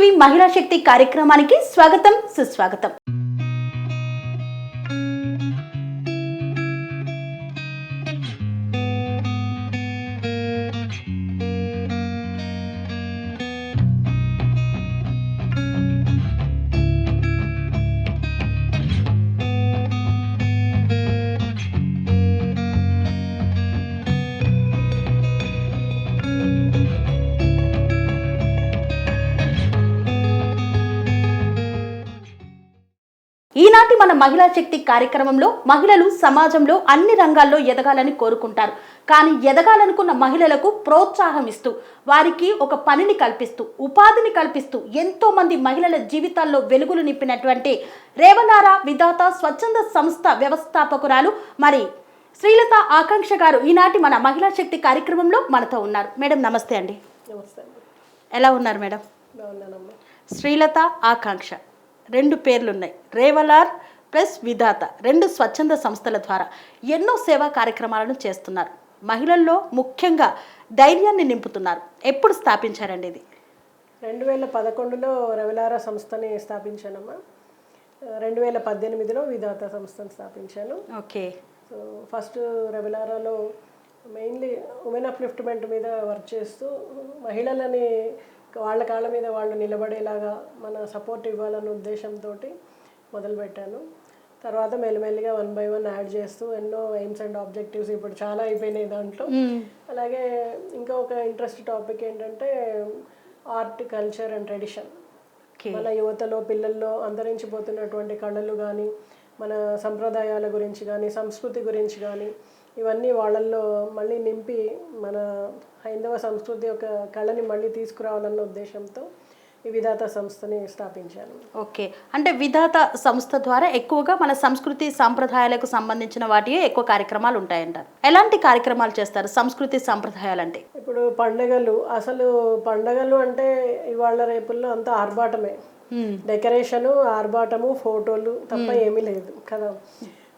TV మహిళా శక్తి కార్యక్రమానికి స్వాగతం సుస్వాగతం. ఈనాటి మన మహిళా శక్తి కార్యక్రమంలో మహిళలు సమాజంలో అన్ని రంగాల్లో ఎదగాలని కోరుకుంటారు. కానీ ఎదగాలనుకున్న మహిళలకు ప్రోత్సాహం ఇస్తూ వారికి ఒక పనిని కల్పిస్తూ ఉపాధిని కల్పిస్తూ ఎంతో మంది మహిళల జీవితాల్లో వెలుగులు నింపినటువంటి రేవనారా విధాత స్వచ్ఛంద సంస్థ వ్యవస్థాపకురాలు మరి శ్రీలత ఆకాంక్ష గారు ఈనాటి మన మహిళా శక్తి కార్యక్రమంలో మనతో ఉన్నారు. మేడం నమస్తే అండి. నమస్తే ఎలా ఉన్నారు మేడం? శ్రీలత ఆకాంక్ష. రెండు పేర్లు ఉన్నాయి రేవలార్ ప్లస్ విధాత రెండు స్వచ్ఛంద సంస్థల ద్వారా ఎన్నో సేవా కార్యక్రమాలను చేస్తున్నారు. మహిళల్లో ముఖ్యంగా ధైర్యాన్ని నింపుతున్నారు. ఎప్పుడు స్థాపించారండి ఇది? రెండు వేల పదకొండులో రవిలారా సంస్థని స్థాపించానమ్మా. రెండు వేల పద్దెనిమిదిలో విధాత సంస్థను స్థాపించాను. ఓకే. సో ఫస్ట్ రవిలారాలో మెయిన్లీ ఉమెన్ అప్లిఫ్ట్మెంట్ మీద వర్క్ చేస్తూ మహిళలని వాళ్ళ కాళ్ళ మీద వాళ్ళు నిలబడేలాగా మన సపోర్ట్ ఇవ్వాలన్న ఉద్దేశంతో మొదలుపెట్టాను. తర్వాత మెల్లిమెల్లిగా వన్ బై వన్ యాడ్ చేస్తూ ఎన్నో ఎయిమ్స్ అండ్ ఆబ్జెక్టివ్స్ ఇప్పుడు చాలా అయిపోయినాయి దాంట్లో. అలాగే ఇంకా ఒక ఇంట్రెస్ట్ టాపిక్ ఏంటంటే ఆర్ట్ కల్చర్ అండ్ ట్రెడిషన్ మన యువతలో పిల్లల్లో అంతరించిపోతున్నటువంటి కళలు కానీ మన సంప్రదాయాల గురించి కానీ సంస్కృతి గురించి కానీ ఇవన్నీ వాళ్ళల్లో మళ్ళీ నింపి మన హైందవ సంస్కృతి యొక్క కళని మళ్ళీ తీసుకురావాలన్న ఉద్దేశంతో ఈ విధాత సంస్థని స్థాపించాను ఓకే. అంటే విధాత సంస్థ ద్వారా ఎక్కువగా మన సంస్కృతి సాంప్రదాయాలకు సంబంధించిన వాటి ఎక్కువ కార్యక్రమాలు ఉంటాయంటారు. ఎలాంటి కార్యక్రమాలు చేస్తారు సంస్కృతి సాంప్రదాయాలు అంటే ఇప్పుడు పండగలు అసలు పండగలు అంటే ఇవాళ రేపుల్లో అంతా ఆర్భాటమే. డెకరేషను ఆర్భాటము ఫోటోలు తప్ప ఏమీ లేదు కదా.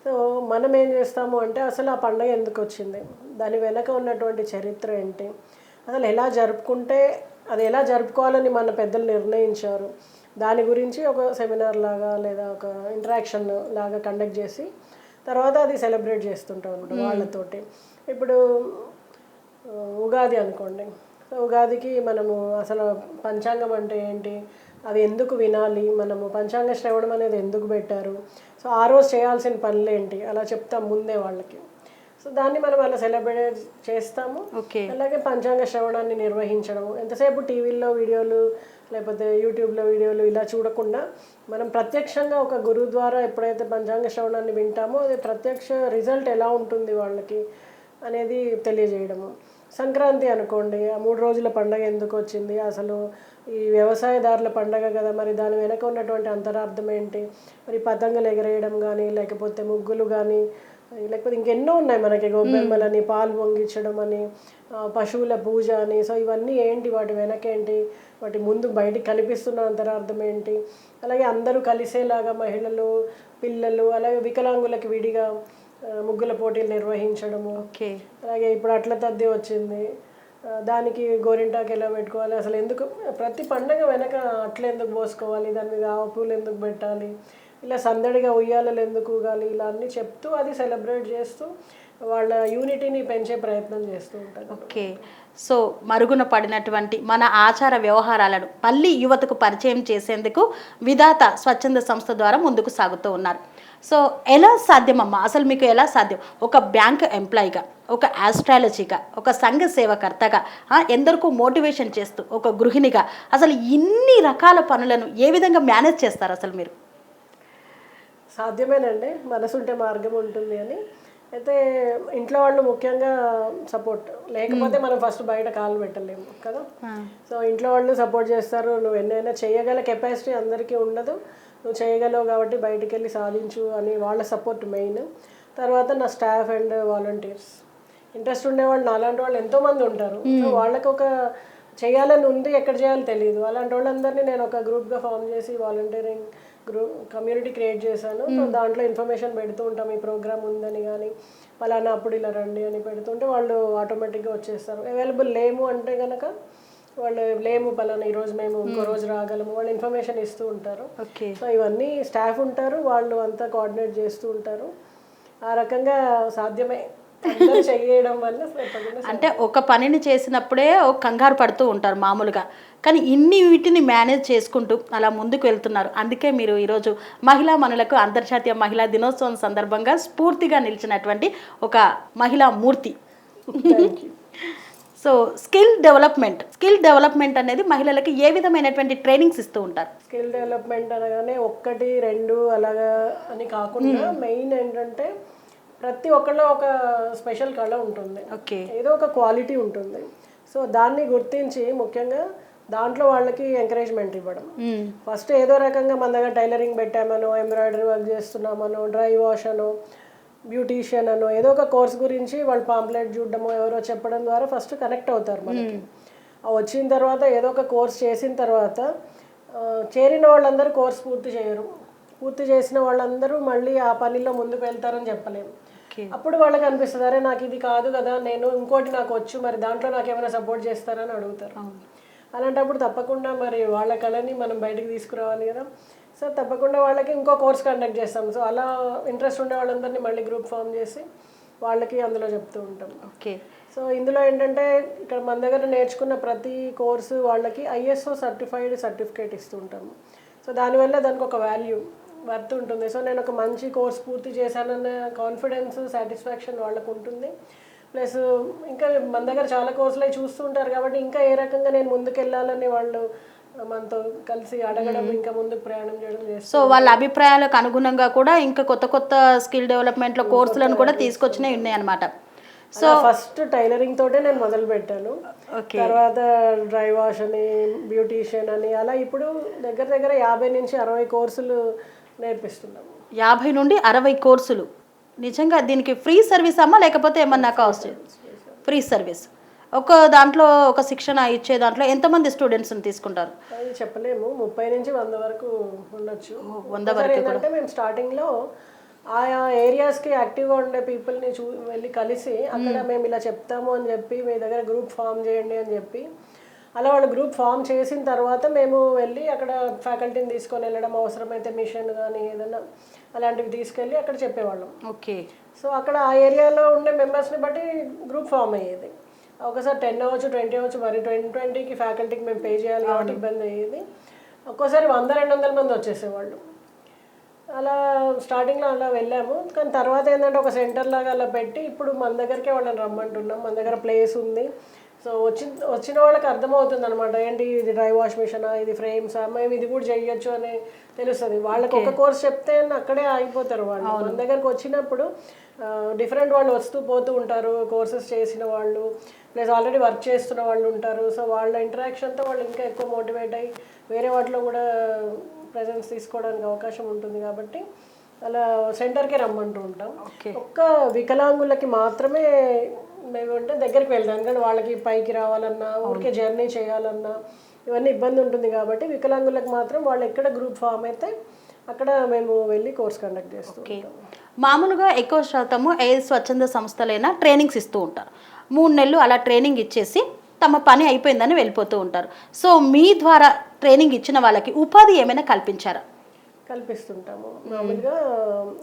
సో మనం ఏం చేస్తాము అంటే అసలు ఆ పండగ ఎందుకు వచ్చింది? దాని వెనక ఉన్నటువంటి చరిత్ర ఏంటి? అసలు ఎలా జరుపుకుంటే అది ఎలా జరుపుకోవాలని మన పెద్దలు నిర్ణయించారు. దాని గురించి ఒక సెమినార్ లాగా లేదా ఒక ఇంటరాక్షన్ లాగా కండక్ట్ చేసి తర్వాత అది సెలబ్రేట్ చేస్తుంటాం అనమాట వాళ్ళతోటి. ఇప్పుడు ఉగాది అనుకోండి. ఉగాదికి మనము అసలు పంచాంగం అంటే ఏంటి? అది ఎందుకు వినాలి? మనము పంచాంగ శ్రవణం అనేది ఎందుకు పెట్టారు? సో ఆ రోజు చేయాల్సిన పనులు ఏంటి అలా చెప్తాం ముందే వాళ్ళకి. సో దాన్ని మనం అలా సెలబ్రేట్ చేస్తాము. అలాగే పంచాంగ శ్రవణాన్ని నిర్వహించడం ఎంతసేపు టీవీల్లో వీడియోలు లేకపోతే యూట్యూబ్లో వీడియోలు ఇలా చూడకుండా మనం ప్రత్యక్షంగా ఒక గురువు ద్వారా ఎప్పుడైతే పంచాంగ శ్రవణాన్ని వింటామో అది ప్రత్యక్ష రిజల్ట్ ఎలా ఉంటుంది వాళ్ళకి అనేది తెలియజేయడము. సంక్రాంతి అనుకోండి ఆ మూడు రోజుల పండగ ఎందుకు వచ్చింది? అసలు ఈ వ్యవసాయదారుల పండగ కదా మరి దాని వెనక ఉన్నటువంటి అంతరార్థం ఏంటి? మరి పతంగులు ఎగరేయడం కానీ లేకపోతే ముగ్గులు కానీ లేకపోతే ఇంకెన్నో ఉన్నాయి మనకి గొబ్బెమ్మలని పాలు పొంగించడం అని పశువుల పూజ అని. సో ఇవన్నీ ఏంటి? వాటి వెనకేంటి వాటి ముందు బయటికి కనిపిస్తున్న అంతరార్థం ఏంటి? అలాగే అందరూ కలిసేలాగా మహిళలు పిల్లలు అలాగే వికలాంగులకి విడిగా ముగ్గుల పోటీలు నిర్వహించడము. అలాగే ఇప్పుడు అట్ల తద్ది వచ్చింది. దానికి గోరింటాకు ఎలా పెట్టుకోవాలి? అసలు ఎందుకు ప్రతి పండగ వెనక అట్ల ఎందుకు పోసుకోవాలి? దాని మీద ఆవు పూలు ఎందుకు పెట్టాలి? ఇలా సందడిగా ఉయ్యాలలు ఎందుకు ఊగాలి? ఇలా అన్నీ చెప్తూ అది సెలబ్రేట్ చేస్తూ వాళ్ళ యూనిటీని పెంచే ప్రయత్నం చేస్తూ ఉంటారు. ఓకే. సో మరుగున పడినటువంటి మన ఆచార వ్యవహారాలను పల్లి యువతకు పరిచయం చేసేందుకు విధాత స్వచ్ఛంద సంస్థ ద్వారా ముందుకు సాగుతూ ఉన్నారు. సో ఎలా సాధ్యమమ్మా? అసలు మీకు ఎలా సాధ్యం? ఒక బ్యాంక్ ఎంప్లాయీగా ఒక ఆస్ట్రాలజీగా ఒక సంఘ సేవకర్తగా ఎందరికో మోటివేషన్ చేస్తూ ఒక గృహిణిగా అసలు ఇన్ని రకాల పనులను ఏ విధంగా మేనేజ్ చేస్తారు అసలు మీరు? సాధ్యమేనండి. మనసుంటే మార్గం ఉంటుంది అని. అయితే ఇంట్లో వాళ్ళు ముఖ్యంగా సపోర్ట్. లేకపోతే మనం ఫస్ట్ బయట కాలు పెట్టలేము కదా. సో ఇంట్లో వాళ్ళు సపోర్ట్ చేస్తారు. నువ్వు ఎన్నైనా చేయగల కెపాసిటీ అందరికీ ఉండదు. నువ్వు చేయగలవు కాబట్టి బయటికి వెళ్ళి సాధించు అని వాళ్ళ సపోర్ట్ మెయిన్. తర్వాత నా స్టాఫ్ అండ్ వాలంటీర్స్. ఇంట్రెస్ట్ ఉండేవాళ్ళు నాలాంటి వాళ్ళు ఎంతోమంది ఉంటారు. సో వాళ్ళకి ఒక చేయాలని ఉంది ఎక్కడ చేయాలో తెలియదు అలాంటి వాళ్ళందరినీ నేను ఒక గ్రూప్గా ఫామ్ చేసి వాలంటీరింగ్ గ్రూప్ కమ్యూనిటీ క్రియేట్ చేశాను. సో దాంట్లో ఇన్ఫర్మేషన్ పెడుతూ ఉంటాం ఈ ప్రోగ్రామ్ ఉందని కానీ పలానా అప్పుడు ఇలా రండి అని పెడుతుంటే వాళ్ళు ఆటోమేటిక్గా వచ్చేస్తారు. అవైలబుల్ లేము అంటే కనుక వాళ్ళు లేము పలానా ఈరోజు మేము ఇంకో రోజు రాగలము వాళ్ళు ఇన్ఫర్మేషన్ ఇస్తూ ఉంటారు. సో ఇవన్నీ స్టాఫ్ ఉంటారు వాళ్ళు అంతా కోఆర్డినేట్ చేస్తూ ఉంటారు. ఆ రకంగా సాధ్యమే. చేయడం వల్ల అంటే ఒక పనిని చేసినప్పుడే ఒక కంగారు పడుతూ ఉంటారు మామూలుగా. కానీ ఇన్ని వీటిని మేనేజ్ చేసుకుంటూ అలా ముందుకు వెళ్తున్నారు. అందుకే మీరు ఈరోజు మహిళా మనులకు అంతర్జాతీయ మహిళా దినోత్సవం సందర్భంగా స్ఫూర్తిగా నిలిచినటువంటి ఒక మహిళా మూర్తి. So skill development skill development అనేది మహిళలకి ఏ విధమైనటువంటి ట్రైనింగ్స్ ఇస్తూ ఉంటారు? స్కిల్ డెవలప్మెంట్ అనగానే ఒక్కటి రెండు అలాగా అని కాకుండా మెయిన్ ఏంటంటే ప్రతి ఒక్కళ్ళలో ఒక స్పెషల్ కళ ఉంటుంది. ఓకే. ఏదో ఒక క్వాలిటీ ఉంటుంది. సో దాన్ని గుర్తించి ముఖ్యంగా దాంట్లో వాళ్ళకి ఎంకరేజ్మెంట్ ఇవ్వడం. ఫస్ట్ ఏదో రకంగా మన దగ్గర టైలరింగ్ పెట్టామనో ఎంబ్రాయిడరీ వర్క్ చేస్తున్నామనో డ్రై వాష్ అనో బ్యూటీషియన్ అనో ఏదో ఒక కోర్స్ గురించి వాళ్ళు పాంప్లెట్ చూడడమో ఎవరో చెప్పడం ద్వారా ఫస్ట్ కనెక్ట్ అవుతారు మనకి. ఆ వచ్చిన తర్వాత ఏదో ఒక కోర్స్ చేసిన తర్వాత చేరిన వాళ్ళందరూ కోర్స్ పూర్తి చేయరు. పూర్తి చేసిన వాళ్ళందరూ మళ్ళీ ఆ పనిలో ముందుకు వెళ్తారని చెప్పలేము అప్పుడు వాళ్ళకి అనిపిస్తుంది అరే నాకు ఇది కాదు కదా నేను ఇంకోటి నాకు వచ్చు మరి దాంట్లో నాకు ఏమైనా సపోర్ట్ చేస్తారని అడుగుతారు. అలాంటప్పుడు తప్పకుండా మరి వాళ్ళ కళని మనం బయటకు తీసుకురావాలి కదా. సో తప్పకుండా వాళ్ళకి ఇంకో కోర్స్ కండక్ట్ చేస్తాం. సో అలా ఇంట్రెస్ట్ ఉండే వాళ్ళందరినీ మళ్ళీ గ్రూప్ ఫామ్ చేసి వాళ్ళకి అందులో చెప్తూ ఉంటాం. ఓకే. సో ఇందులో ఏంటంటే ఇక్కడ మన దగ్గర నేర్చుకున్న ప్రతి కోర్సు వాళ్ళకి ఐఎస్ఓ సర్టిఫైడ్ సర్టిఫికేట్ ఇస్తూ ఉంటాము. సో దానివల్ల దానికి ఒక వాల్యూ వర్త్ ఉంటుంది. సో నేను ఒక మంచి కోర్స్ పూర్తి చేశానన్న కాన్ఫిడెన్స్ సాటిస్ఫాక్షన్ వాళ్ళకు ఉంటుంది. ప్లస్ ఇంకా మన దగ్గర చాలా కోర్సులు చూస్తూ ఉంటారు కాబట్టి ఇంకా ఏ రకంగా నేను ముందుకు వెళ్ళాలని వాళ్ళు మనతో కలిసి అడగడం ఇంకా ముందుకు ప్రయాణం చేయడం సో వాళ్ళ అభిప్రాయాలకు అనుగుణంగా కూడా ఇంకా కొత్త కొత్త స్కిల్ డెవలప్మెంట్లో కోర్సులను కూడా తీసుకొచ్చినవి ఉన్నాయన్నమాట. సో ఫస్ట్ టైలరింగ్ తోటే నేను మొదలు పెట్టాను. తర్వాత డ్రై వాష్ అని బ్యూటీషియన్ అని అలా ఇప్పుడు దగ్గర దగ్గర యాభై నుంచి అరవై కోర్సులు నేర్పిస్తున్నాము. యాభై నుండి అరవై కోర్సులు. నిజంగా దీనికి ఫ్రీ సర్వీస్ అమ్మా లేకపోతే ఏమన్నా కాస్ట్? Free service. ఒక దాంట్లో ఒక శిక్షణ ఇచ్చే దాంట్లో ఎంతమంది స్టూడెంట్స్ని తీసుకుంటారు? అది చెప్పలేము. ముప్పై నుంచి వంద వరకు ఉండొచ్చు. వంద ఒకసారి ఏంటంటే మేము స్టార్టింగ్లో ఆయా ఏరియాస్కి యాక్టివ్గా ఉండే పీపుల్ని చూ వెళ్ళి కలిసి అక్కడ మేము. ఇలా చెప్తాము అని చెప్పి మీ దగ్గర గ్రూప్ ఫామ్ చేయండి అని చెప్పి అలా వాళ్ళు గ్రూప్ ఫామ్ చేసిన తర్వాత మేము వెళ్ళి అక్కడ ఫ్యాకల్టీని తీసుకొని వెళ్ళడం అవసరమైతే మిషన్ కానీ ఏదైనా అలాంటివి తీసుకెళ్ళి అక్కడ చెప్పేవాళ్ళం. ఓకే. సో అక్కడ ఆ ఏరియాలో ఉండే మెంబర్స్ని బట్టి గ్రూప్ ఫామ్ అయ్యేది. ఒకసారి టెన్ అవ్వచ్చు ట్వంటీ అవ్వచ్చు మరి ట్వంటీ ట్వంటీకి ఫ్యాకల్టీకి మేము పే చేయాలి కాబట్టి ఇబ్బంది అయ్యేది. ఒక్కోసారి వంద రెండు వందల మంది వచ్చేసేవాళ్ళు. అలా స్టార్టింగ్లో అలా వెళ్ళాము. కానీ తర్వాత ఏంటంటే ఒక సెంటర్ లాగా అలా పెట్టి ఇప్పుడు మన దగ్గరికే వాళ్ళని రమ్మంటున్నాం. మన దగ్గర ప్లేస్ ఉంది. సో వచ్చి వచ్చిన వాళ్ళకి అర్థమవుతుంది అనమాట ఏంటి ఇది డ్రై వాష్ మిషనా? ఇది ఫ్రేమ్సా మేము ఇది కూడా చేయొచ్చు అని తెలుస్తుంది. వాళ్ళకి ఒక కోర్స్ చెప్తే అక్కడే ఆగిపోతారు వాళ్ళు. మన దగ్గరకు వచ్చినప్పుడు డిఫరెంట్ వాళ్ళు వస్తూ పోతూ ఉంటారు. కోర్సెస్ చేసిన వాళ్ళు. ప్లస్ ఆల్రెడీ వర్క్ చేస్తున్న వాళ్ళు ఉంటారు. సో వాళ్ళ ఇంటరాక్షన్తో వాళ్ళు ఇంకా ఎక్కువ మోటివేట్ అయ్యి వేరే వాటిలో కూడా ప్రజెన్స్ తీసుకోవడానికి అవకాశం ఉంటుంది కాబట్టి అలా సెంటర్కే రమ్మంటూ ఉంటాం. ఒక్క వికలాంగులకి మాత్రమే మేము అంటే దగ్గరికి వెళ్తాం ఎందుకంటే వాళ్ళకి పైకి రావాలన్నా ఊరికే జర్నీ చేయాలన్నా ఇవన్నీ ఇబ్బంది ఉంటుంది కాబట్టి వికలాంగులకు మాత్రం వాళ్ళు ఎక్కడ గ్రూప్ ఫామ్ అయితే అక్కడ మేము వెళ్ళి కోర్స్ కండక్ట్ చేస్తాం మామూలుగా ఎక్కువ శాతము ఏ స్వచ్ఛంద సంస్థలైనా ట్రైనింగ్స్ ఇస్తూ ఉంటారు. మూడు నెలలు అలా ట్రైనింగ్ ఇచ్చేసి తమ పని అయిపోయిందని వెళ్ళిపోతూ ఉంటారు. సో మీ ద్వారా ట్రైనింగ్ ఇచ్చిన వాళ్ళకి ఉపాధి ఏమైనా కల్పించారా? కల్పిస్తుంటాము. మామూలుగా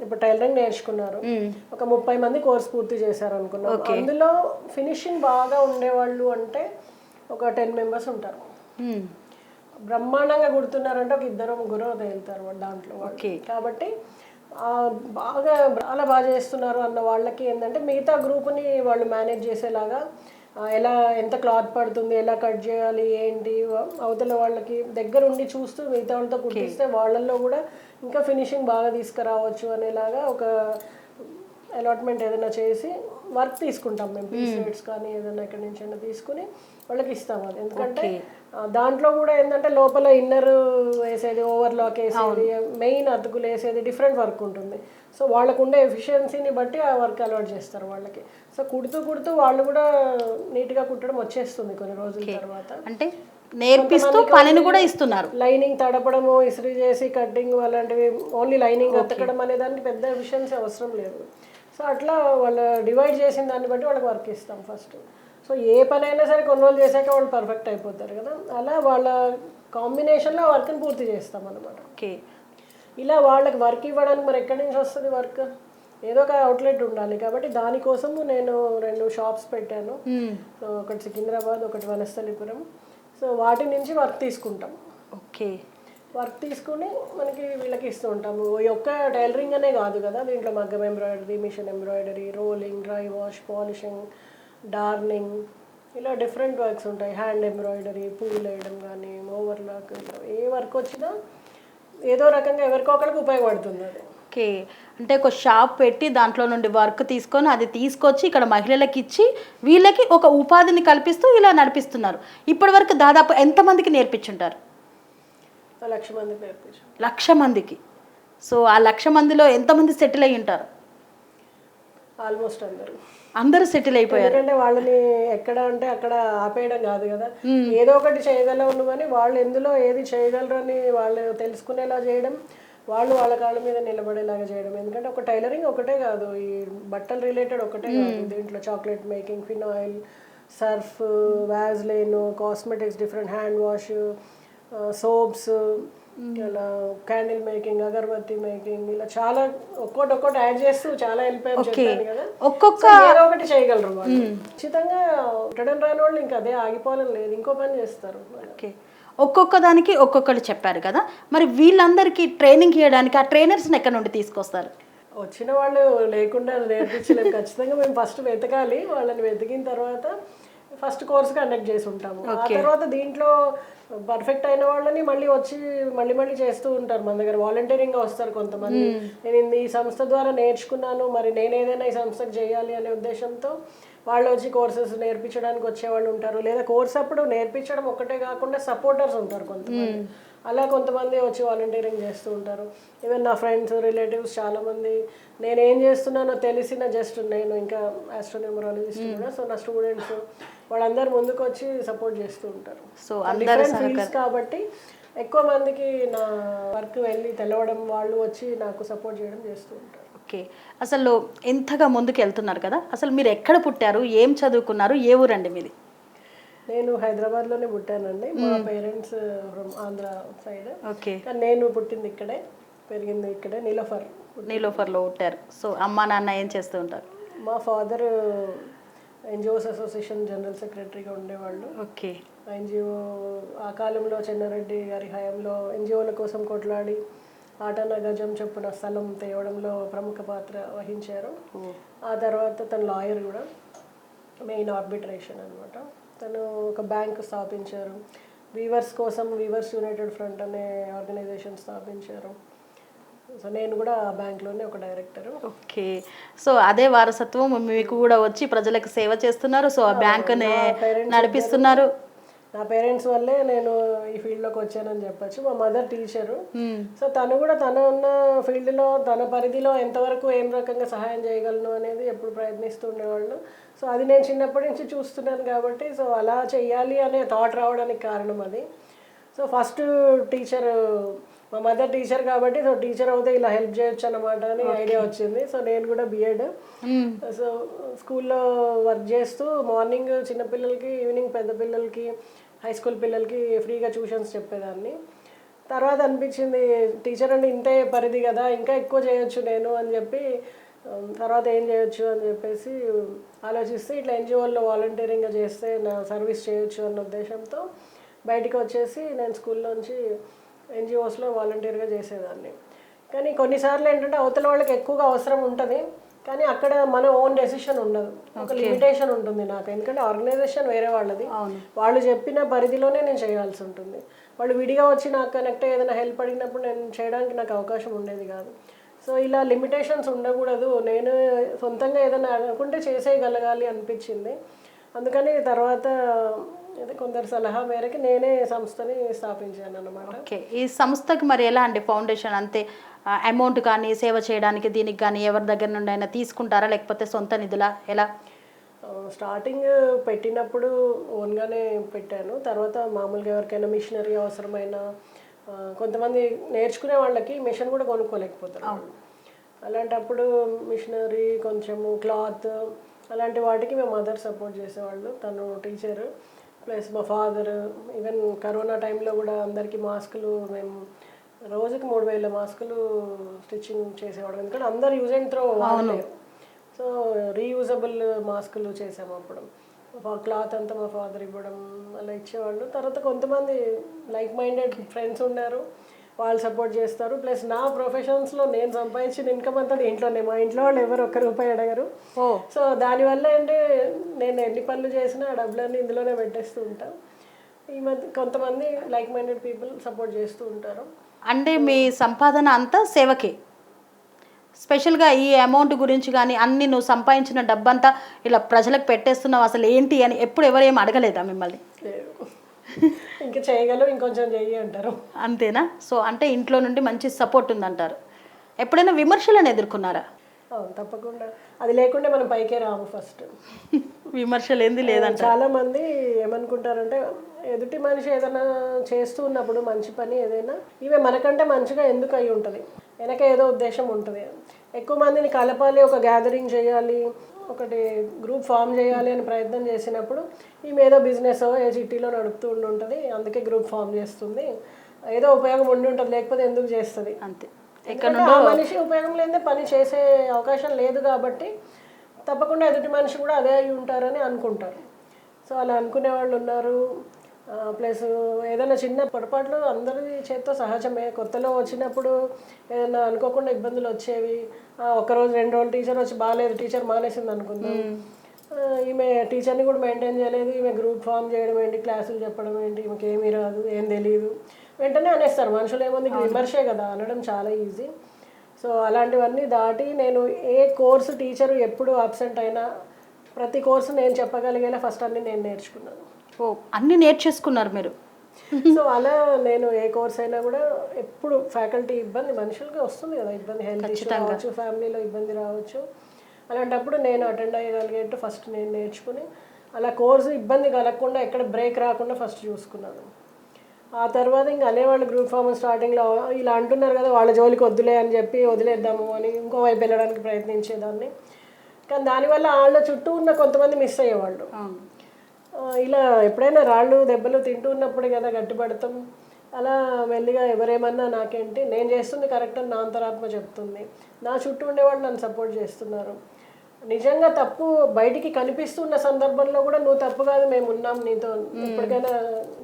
ఇప్పుడు టైలరింగ్ నేర్చుకున్నారు. ఒక ముప్పై మంది కోర్స్ పూర్తి చేశారు అనుకున్నాం అందులో ఫినిషింగ్ బాగా ఉండేవాళ్ళు అంటే ఒక టెన్ మెంబర్స్ ఉంటారు. బ్రహ్మాండంగా గుర్తున్నారంటే ఒక ఇద్దరు ముగ్గురు తేలుతారు దాంట్లో. కాబట్టి బాగా చాలా బాగా చేస్తున్నారు అన్న వాళ్ళకి ఏంటంటే మిగతా గ్రూప్ని వాళ్ళు మేనేజ్ చేసేలాగా ఎలా ఎంత క్లాత్ పడుతుంది ఎలా కట్ చేయాలి ఏంటి అవతల వాళ్ళకి దగ్గర ఉండి చూస్తూ మిగతా వాళ్ళతో కుట్టిస్తే వాళ్ళల్లో కూడా ఇంకా ఫినిషింగ్ బాగా తీసుకురావచ్చు అనేలాగా ఒక అలాట్మెంట్ ఏదైనా చేసి వర్క్ తీసుకుంటాం మేము పీస్ రేట్స్ కానీ ఏదైనా ఎక్కడి నుంచి అయినా తీసుకుని వాళ్ళకి ఇస్తాం అది. ఎందుకంటే దాంట్లో కూడా ఏంటంటే లోపల ఇన్నర్ వేసేది ఓవర్ లాక్ వేసేది మెయిన్ అతుకులు వేసేది డిఫరెంట్ వర్క్ ఉంటుంది. సో వాళ్ళకు ఉండే ఎఫిషియన్సీని బట్టి ఆ వర్క్ అలవాట్ చేస్తారు వాళ్ళకి. సో కుడుతూ కుడుతూ వాళ్ళు కూడా నీట్గా కుట్టడం వచ్చేస్తుంది కొన్ని రోజుల తర్వాత. అంటే నేర్పిస్తూ పనిని కూడా ఇస్తున్నారు. లైనింగ్ తడపడము ఇస్త్రీ చేసి కట్టింగ్ అలాంటివి ఓన్లీ లైనింగ్ అతకడం అనే దానికి పెద్ద ఎఫిషియన్సీ అవసరం లేదు. సో అట్లా వాళ్ళు డివైడ్ చేసిన దాన్ని బట్టి వాళ్ళకి వర్క్ ఇస్తాం ఫస్ట్. సో ఏ పని అయినా సరే కొన్ని రోజులు చేశాక వాళ్ళు పర్ఫెక్ట్ అయిపోతారు కదా. అలా వాళ్ళ కాంబినేషన్లో వర్క్ని పూర్తి చేస్తాం అనమాట ఓకే. ఇలా వాళ్ళకి వర్క్ ఇవ్వడానికి మరి ఎక్కడి నుంచి వస్తుంది వర్క్? ఏదో ఒక అవుట్లెట్ ఉండాలి కాబట్టి దానికోసం నేను రెండు షాప్స్ పెట్టాను. సో ఒకటి సికింద్రాబాద్ ఒకటి వనస్థలిపురం. సో వాటి నుంచి వర్క్ తీసుకుంటాం. ఓకే. వర్క్ తీసుకుని మనకి వీళ్ళకి ఇస్తూ ఉంటాము. ఒక్క టైలరింగ్ అనే కాదు కదా దీంట్లో మగ్గం embroidery machine embroidery rolling dry wash polishing darning ఇలా డిఫరెంట్ వర్క్స్ ఉంటాయి. హ్యాండ్ ఎంబ్రాయిడరీ పూలు వేయడం కానీ ఓవర్లాక్ ఏ వర్క్ వచ్చినా ఏదో రకంగా ఎవరికో ఒకరికి ఉపయోగపడుతుంది అది. ఓకే. అంటే ఒక షాప్ పెట్టి దాంట్లో నుండి వర్క్ తీసుకొని అది తీసుకొచ్చి ఇక్కడ మహిళలకు ఇచ్చి వీళ్ళకి ఒక ఉపాధిని కల్పిస్తూ ఇలా నడిపిస్తున్నారు. ఇప్పటి వరకు దాదాపు ఎంతమందికి నేర్పించుంటారు? లక్ష నేర్పించాం లక్ష మందికి. సో ఆ లక్ష మందిలో ఎంతమంది సెటిల్ అయ్యి ఉంటారు? ఆల్మోస్ట్ అందరూ. అందరూ సెటిల్ అయిపోయారు. ఎందుకంటే వాళ్ళని ఎక్కడ అంటే అక్కడ ఆపేయడం కాదు కదా. ఏదో ఒకటి చేయగలవు అని వాళ్ళు ఎందులో ఏది చేయగలరు అని వాళ్ళు తెలుసుకునేలా చేయడం వాళ్ళు వాళ్ళ కాళ్ళ మీద నిలబడేలాగా చేయడం. ఎందుకంటే ఒక టైలరింగ్ ఒకటే కాదు ఈ బట్టలు రిలేటెడ్ ఒకటే కాదు. దీంట్లో chocolate making phenyl surf vaseline cosmetics different hand wash soaps ఇలా క్యాండిల్ మేకింగ్ అగరబత్తి మేకింగ్ ఇలా చాలా ఒక్కోటి ఒక్కోటి యాడ్ చేస్తూ చాలా వెళ్ళిపోయాం చెప్పాను కదా. ఒక్కొక్క ఏదో ఒకటి చేయగలరు ఖచ్చితంగా కుట్టడం రాని వాళ్ళు ఇంకా అదే ఆగిపోవాలని లేదు. ఇంకో పని చేస్తారు. ఓకే. ఒక్కొక్క దానికి ఒక్కొక్కరు చెప్పారు కదా. మరి వీళ్ళందరికీ ట్రైనింగ్ ఇవ్వడానికి ఆ ట్రైనర్స్ని ఎక్కడ నుండి తీసుకొస్తారు? వచ్చిన వాళ్ళు లేకుండా నేర్పించలేము. ఖచ్చితంగా మేము ఫస్ట్ వెతకాలి. వాళ్ళని వెతికిన తర్వాత ఫస్ట్ కోర్స్ కండక్ట్ చేసి ఉంటాము. ఆ తర్వాత దీంట్లో పర్ఫెక్ట్ అయిన వాళ్ళని మళ్ళీ వచ్చి మళ్ళీ మళ్ళీ చేస్తూ ఉంటారు. మన దగ్గర వాలంటీరింగ్గా వస్తారు కొంతమంది. నేను ఇది- ఈ సంస్థ ద్వారా నేర్చుకున్నాను మరి నేను ఏదైనా ఈ సంస్థకు చేయాలి అనే ఉద్దేశంతో వాళ్ళు వచ్చి కోర్సెస్ నేర్పించడానికి వచ్చేవాళ్ళు ఉంటారు. లేదా కోర్స్ అప్పుడు నేర్పించడం ఒకటే కాకుండా సపోర్టర్స్ ఉంటారు కొంతమంది. అలా కొంతమంది వచ్చి వాలంటీరింగ్ చేస్తూ ఉంటారు. ఈవెన్ నా ఫ్రెండ్స్ రిలేటివ్స్ చాలామంది. నేను ఏం చేస్తున్నానో తెలిసిన జస్ట్ నేను ఇంకా ఆస్ట్రోన్యూమరాలజిస్ట్ కూడా సో నా స్టూడెంట్స్ వాళ్ళందరూ ముందుకు వచ్చి సపోర్ట్ చేస్తూ ఉంటారు. సో ఫీల్డ్స్ కాబట్టి ఎక్కువ మందికి నా వర్క్ వెళ్ళి తెలవడం వాళ్ళు వచ్చి నాకు సపోర్ట్ చేయడం చేస్తూ ఉంటారు. ఓకే. అసలు ఎంతగా ముందుకు వెళ్తున్నారు కదా అసలు మీరు ఎక్కడ పుట్టారు ఏం చదువుకున్నారు ఏ ఊరండి మీది? నేను హైదరాబాద్లోనే పుట్టానండి. మా parents from Andhra side. Okay. నేను పుట్టింది ఇక్కడే పెరిగింది ఇక్కడే నీలోఫర్. నీలోఫర్లో పుట్టారు. సో అమ్మా నాన్న ఏం చేస్తూ ఉంటారు? మా ఫాదర్ ఎన్జిఓస్ అసోసియేషన్ జనరల్ సెక్రటరీగా ఉండేవాళ్ళు. ఓకే. ఎన్జిఓ ఆ కాలంలో చెన్నారెడ్డి గారి హయాంలో ఎన్జిఓల కోసం కొట్లాడి ఆటన గజం చొప్పున స్థలం తేవడంలో ప్రముఖ పాత్ర వహించారు. ఆ తర్వాత తను లాయర్ కూడా మెయిన్ ఆర్బిట్రేషన్ అనమాట తను ఒక బ్యాంక్ స్థాపించారు. వీవర్స్ కోసం వీవర్స్ యునైటెడ్ ఫ్రంట్ అనే ఆర్గనైజేషన్ స్థాపించారు. సో నేను కూడా ఆ బ్యాంక్లోనే ఒక డైరెక్టరు. ఓకే. సో అదే వారసత్వం మీకు కూడా వచ్చి ప్రజలకు సేవ చేస్తున్నారు. సో ఆ బ్యాంకుని నడిపిస్తున్నారు. నా పేరెంట్స్ వల్లే నేను ఈ ఫీల్డ్లోకి వచ్చానని చెప్పొచ్చు. మా మదర్ టీచరు. సో తను కూడా తన ఉన్న ఫీల్డ్లో తన పరిధిలో ఎంతవరకు ఏం రకంగా సహాయం చేయగలను అనేది ఎప్పుడు ప్రయత్నిస్తూ ఉండేవాళ్ళు. సో అది నేను చిన్నప్పటి నుంచి చూస్తున్నాను కాబట్టి సో అలా చెయ్యాలి అనే థాట్ రావడానికి కారణం అది. సో ఫస్ట్ టీచర్ మా మదర్ టీచర్ కాబట్టి సో టీచర్ అవుతే ఇలా హెల్ప్ చేయొచ్చు అన్నమాట అని ఐడియా వచ్చింది. సో నేను కూడా బిఎడ్ సో స్కూల్లో వర్క్ చేస్తూ మార్నింగ్ చిన్నపిల్లలకి ఈవినింగ్ పెద్ద పిల్లలకి హై స్కూల్ పిల్లలకి ఫ్రీగా ట్యూషన్స్ చెప్పేదాన్ని. తర్వాత అనిపించింది టీచర్ అంటే ఇంతే పరిధి కదా ఇంకా ఎక్కువ చేయొచ్చు నేను అని చెప్పి ఉమ్, తర్వాత ఏం చేయొచ్చు అని చెప్పేసి ఆలోచిస్తే ఇట్లా ఎన్జిఓల్లో వాలంటీరింగ్గా చేస్తే నా సర్వీస్ చేయొచ్చు అన్న ఉద్దేశంతో బయటికి వచ్చేసి నేను స్కూల్లోంచి ఎన్జిఓస్లో వాలంటీర్గా చేసేదాన్ని. కానీ కొన్నిసార్లు ఏంటంటే అవతల వాళ్ళకి ఎక్కువగా అవసరం ఉంటుంది. కానీ అక్కడ మన ఓన్ డెసిషన్ ఉండదు. ఒక లిమిటేషన్ ఉంటుంది నాకు. ఎందుకంటే ఆర్గనైజేషన్ వేరే వాళ్ళది. వాళ్ళు చెప్పిన పరిధిలోనే నేను చేయాల్సి ఉంటుంది. వాళ్ళు విడిగా వచ్చి నాకు కనెక్ట్ ఏదైనా హెల్ప్ అడిగినప్పుడు నేను చేయడానికి నాకు అవకాశం ఉండేది కాదు. సో ఇలా లిమిటేషన్స్ ఉండకూడదు. నేను సొంతంగా ఏదైనా అనుకుంటే చేసేయగలగాలి అనిపించింది. అందుకని తర్వాత అదే కొందరు సలహా మేరకు నేనే సంస్థని స్థాపించాను అన్నమాట. ఓకే. ఈ సంస్థకి మరి ఎలా అండి ఫౌండేషన్? అంతే అమౌంట్ కానీ సేవ చేయడానికి దీనికి కానీ ఎవరి దగ్గర నుండి అయినా తీసుకుంటారా? లేకపోతే సొంత నిధులా? ఎలా? స్టార్టింగ్ పెట్టినప్పుడు ఓన్గానే పెట్టాను. తర్వాత మామూలుగా ఎవరికైనా మిషనరీ అవసరమైన కొంతమంది నేర్చుకునే వాళ్ళకి మిషన్ కూడా కొనుక్కోలేకపోతారు. అలాంటప్పుడు మిషనరీ కొంచెము క్లాత్ అలాంటి వాటికి మేము మదర్ సపోర్ట్ చేసేవాళ్ళు. తను టీచర్ ప్లస్ మా ఫాదర్ ఈవెన్ కరోనా టైంలో కూడా అందరికీ మాస్కులు మేము రోజుకి మూడు వేల మాస్కులు స్టిచ్చింగ్ చేసేవాళ్ళం. ఎందుకంటే అందరు use and throw so reusable మాస్కులు చేసాము అప్పుడు. క్లాత్ అంతా మా ఫాదర్ ఇవ్వడం అలా ఇచ్చేవాళ్ళు. తర్వాత కొంతమంది లైక్ మైండెడ్ ఫ్రెండ్స్ ఉన్నారు. వాళ్ళు సపోర్ట్ చేస్తారు. ప్లస్ నా ప్రొఫెషన్స్లో నేను సంపాదించిన ఇన్కమ్ అంతా ఇంట్లోనే. మా ఇంట్లో వాళ్ళు ఎవరు ఒక్క రూపాయి అడగరు. సో దానివల్ల అంటే నేను ఎన్ని పనులు చేసినా ఆ డబ్బులన్నీ ఇందులోనే పెట్టేస్తూ ఉంటాను ఈ మధ్య కొంతమంది లైక్ మైండెడ్ పీపుల్ సపోర్ట్ చేస్తూ ఉంటారు. అంటే మీ సంపాదన అంతా సేవకే. స్పెషల్గా ఈ అమౌంట్ గురించి కానీ అన్ని నువ్వు సంపాదించిన డబ్బంతా ఇలా ప్రజలకు పెట్టేస్తున్నావు అసలు ఏంటి అని ఎప్పుడు ఎవరేం అడగలేదా మిమ్మల్ని? ఇంకా చేయగలవు ఇంకొంచెం చెయ్యి అంటారు. అంతేనా? సో అంటే ఇంట్లో నుండి మంచి సపోర్ట్ ఉందంటారు. ఎప్పుడైనా విమర్శలను ఎదుర్కొన్నారా? తప్పకుండా. అది లేకుంటే మనం పైకే రాము ఫస్ట్. విమర్శలు ఏంది లేదంట చాలా మంది ఏమనుకుంటారంటే ఎదుటి మనిషి ఏదైనా చేస్తూ ఉన్నప్పుడు మంచి పని ఏదైనా ఇవే మనకంటే మంచిగా ఎందుకు అయి ఉంటుంది? వెనక ఏదో ఉద్దేశం ఉంటుంది. ఎక్కువ మందిని కలపాలి ఒక గ్యాదరింగ్ చేయాలి ఒకటి గ్రూప్ ఫామ్ చేయాలి అని ప్రయత్నం చేసినప్పుడు ఈమె ఏదో బిజినెస్ ఏ చిట్టీలో నడుపుతూ ఉండి ఉంటుంది. అందుకే గ్రూప్ ఫామ్ చేస్తుంది. ఏదో ఉపయోగం ఉండి ఉంటుంది లేకపోతే ఎందుకు చేస్తుంది? అంతే. ఆ మనిషి ఉపయోగం లేదే పని చేసే అవకాశం లేదు కాబట్టి తప్పకుండా ఎదుటి మనిషి కూడా అదే అయి ఉంటారని అనుకుంటారు. సో అలా అనుకునే వాళ్ళు ఉన్నారు. ప్లస్ ఏదైనా చిన్న పొరపాట్లు అందరి చేత్తో సహజమే. కొత్తలో వచ్చినప్పుడు ఏదైనా అనుకోకుండా ఇబ్బందులు వచ్చేవి. ఒకరోజు రెండు రోజులు టీచర్ వచ్చి బాగాలేదు టీచర్ మానేసింది అనుకుందాం. ఈమె టీచర్ని కూడా మెయింటైన్ చేయలేదు. ఈమె గ్రూప్ ఫామ్ చేయడం ఏంటి క్లాసులు చెప్పడం ఏంటి ఈమెకి ఏమీ రాదు ఏం తెలియదు వెంటనే అనేస్తారు. మనుషులు ఏముంది విమర్శే కదా అనడం చాలా ఈజీ. సో అలాంటివన్నీ దాటి నేను ఏ కోర్సు టీచరు ఎప్పుడు అబ్సెంట్ అయినా ప్రతి కోర్సు నేను చెప్పగలిగేలా ఫస్ట్ అన్ని నేను నేర్చుకున్నాను. ఓ అన్ని నేర్చేసుకున్నారు మీరు. సో అలా నేను ఏ కోర్స్ అయినా కూడా ఎప్పుడు ఫ్యాకల్టీ ఇబ్బంది మనుషులకి వస్తుంది కదా. ఇబ్బంది హెల్త్ ఇష్యూ రావచ్చు ఫ్యామిలీలో ఇబ్బంది రావచ్చు. అలాంటప్పుడు నేను అటెండ్ అయ్యగలిగేట్టు ఫస్ట్ నేను నేర్చుకుని అలా కోర్సు ఇబ్బంది కలగకుండా ఎక్కడ బ్రేక్ రాకుండా ఫస్ట్ చూసుకున్నాను. ఆ తర్వాత ఇంకా అనేవాళ్ళు గ్రూప్ ఫామ్ స్టార్టింగ్లో ఇలా అంటున్నారు కదా వాళ్ళ జోలికి వద్దులే అని చెప్పి వదిలేద్దాము అని ఇంకో వైపు వెళ్ళడానికి ప్రయత్నించేదాన్ని. కానీ దానివల్ల వాళ్ళ చుట్టూ ఉన్న కొంతమంది మిస్ అయ్యేవాళ్ళు. ఇలా ఎప్పుడైనా రాళ్ళు దెబ్బలు తింటూ ఉన్నప్పుడే కదా గట్టిపడతాం. అలా మెల్లిగా ఎవరేమన్నా నాకేంటి నేను చేస్తుంది కరెక్ట్ అని నా అంతరాత్మ చెప్తుంది. నా చుట్టూ ఉండేవాళ్ళు నన్ను సపోర్ట్ చేస్తున్నారు. నిజంగా తప్పు బయటికి కనిపిస్తున్న సందర్భంలో కూడా నువ్వు తప్పు కాదు మేము ఉన్నాం నీతో. ఎప్పటికైనా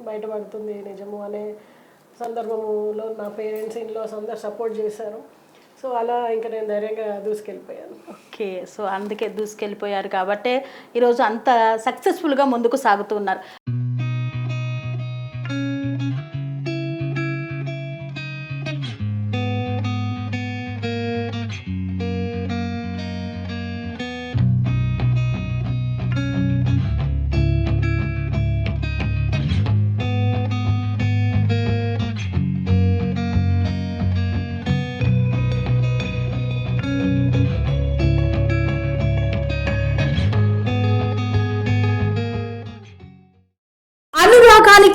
బయటపడుతుంది నిజము అనే సందర్భములో నా పేరెంట్స్ ఇంట్లో అందరు సపోర్ట్ చేశారు. సో అలా ఇంకా నేను ధైర్యంగా దూసుకెళ్ళిపోయాను. ఓకే సో అందుకే దూసుకెళ్ళిపోయారు కాబట్టే ఈరోజు అంత సక్సెస్ఫుల్గా ముందుకు సాగుతున్నారు